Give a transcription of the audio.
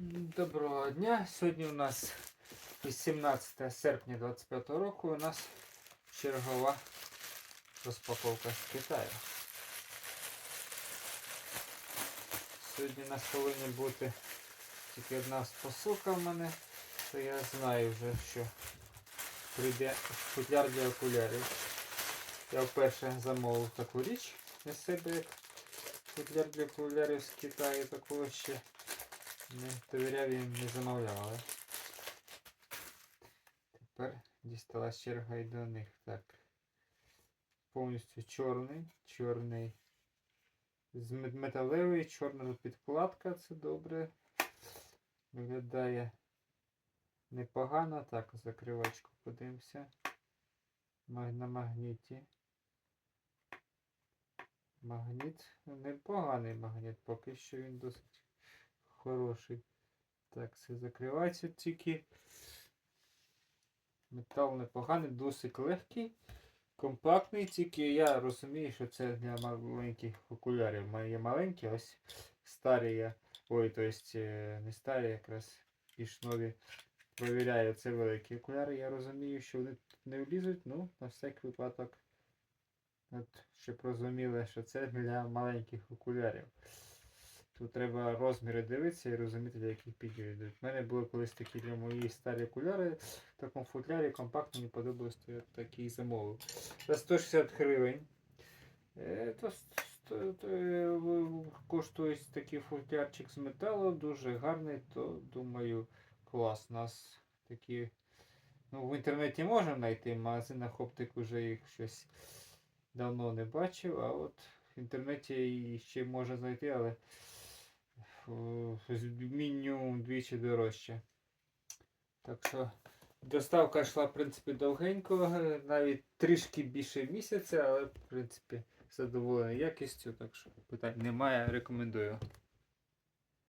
Доброго дня. Сьогодні у нас 18 серпня 25 року. У нас чергова розпаковка з Китаю. Сьогодні у нас повинна бути тільки одна посилка в мене, то я знаю вже, що прийде футляр для окулярів. Я вперше замовив таку річ для себе, як футляр для окулярів з Китаю, такого ще не довіряв і не замовляв, але тепер дісталась черга і до них. Так. Повністю чорний, чорний. З мет- металевий, чорна підкладка, це добре. Виглядає непогано. Так, закривачку подивимося. На магніті. Магніт. Непоганий магніт, поки що він досить хороший. Так, все закривається тільки. Метал непоганий, досить легкий, компактний, тільки я розумію, що це для маленьких окулярів. Мої маленькі, ось старі я. Ой, то есть е, не старі, якраз більш нові. Провіряю, це великі окуляри. Я розумію, що вони тут не влізуть, ну, на всяк випадок. От, щоб розуміли, що це для маленьких окулярів. Тут треба розміри дивитися і розуміти, для яких підійдуть. У мене були колись такі для мої старі окуляри. В такому футлярі компактно мені подобалось, то я такий замовив. За 160 гривень. Е, То, то, то, е, коштує такий футлярчик з металу, дуже гарний, то думаю, клас. Нас такі. Ну, в інтернеті можна знайти, в магазинах оптик вже їх щось давно не бачив, а от в інтернеті ще можна знайти, але мінімум двічі дорожче. Так що доставка йшла, в принципі, довгенько, е, навіть трішки більше місяця, але в принципі задоволений якістю, так що питань немає, рекомендую.